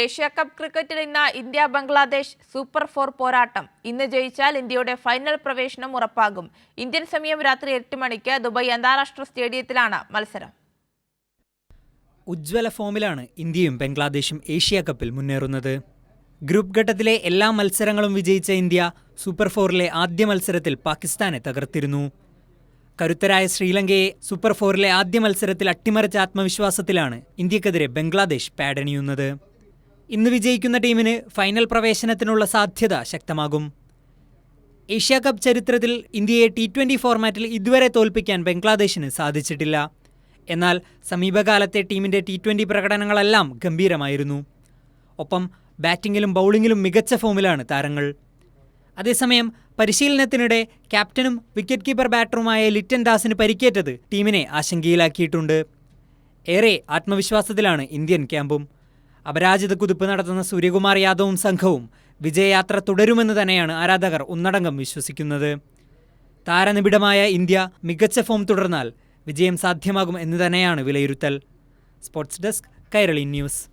Asia cup ക്രിക്കറ്റിൽ ഇന്ന് India Bangladesh super four പോരാട്ടം. ഇന്ന് ജയിച്ചാൽ ഇന്ത്യയുടെ ഫൈനൽ പ്രവേശനം ഉറപ്പാകും. ഇന്ത്യൻ സമയം രാത്രി എട്ട് മണിക്ക് ദുബായ് അന്താരാഷ്ട്ര സ്റ്റേഡിയത്തിലാണ് മത്സരം. ഉജ്ജ്വല ഫോമിലാണ് ഇന്ത്യയും ബംഗ്ലാദേശും ഏഷ്യ കപ്പിൽ മുന്നേറുന്നത്. ഗ്രൂപ്പ് ഘട്ടത്തിലെ എല്ലാ മത്സരങ്ങളും വിജയിച്ച ഇന്ത്യ സൂപ്പർ ഫോറിലെ ആദ്യ മത്സരത്തിൽ പാകിസ്ഥാനെ തകർത്തിരുന്നു. കരുത്തരായ ശ്രീലങ്കയെ സൂപ്പർ ഫോറിലെ ആദ്യ മത്സരത്തിൽ അട്ടിമറിച്ച ആത്മവിശ്വാസത്തിലാണ് ഇന്ത്യക്കെതിരെ ബംഗ്ലാദേശ് പാഡണിയുന്നത്. ഇന്ന് വിജയിക്കുന്ന ടീമിന് ഫൈനൽ പ്രവേശനത്തിനുള്ള സാധ്യത ശക്തമാകും. ഏഷ്യ കപ്പ് ചരിത്രത്തിൽ ഇന്ത്യയെ ടി ട്വന്റി ഫോർമാറ്റിൽ ഇതുവരെ തോൽപ്പിക്കാൻ ബംഗ്ലാദേശിന് സാധിച്ചിട്ടില്ല. എന്നാൽ സമീപകാലത്തെ ടീമിന്റെ ടി ട്വന്റി പ്രകടനങ്ങളെല്ലാം ഗംഭീരമായിരുന്നു. ഒപ്പം ബാറ്റിംഗിലും ബൗളിങ്ങിലും മികച്ച ഫോമിലാണ് താരങ്ങൾ. അതേസമയം പരിശീലനത്തിനിടെ ക്യാപ്റ്റനും വിക്കറ്റ് കീപ്പർ ബാറ്ററുമായ ലിറ്റൻ ദാസിന് പരിക്കേറ്റത് ടീമിനെ ആശങ്കയിലാക്കിയിട്ടുണ്ട്. ഏറെ ആത്മവിശ്വാസത്തിലാണ് ഇന്ത്യൻ ക്യാമ്പും. അപരാജിത കുതിപ്പ് നടത്തുന്ന സൂര്യകുമാർ യാദവും സംഘവും വിജയയാത്ര തുടരുമെന്ന് തന്നെയാണ് ആരാധകർ ഒന്നടങ്കം വിശ്വസിക്കുന്നത്. താരനിബിഡമായ ഇന്ത്യ മികച്ച ഫോം തുടർന്നാൽ വിജയം സാധ്യമാകും എന്ന് തന്നെയാണ് വിലയിരുത്തൽ. Sports desk Kairali news.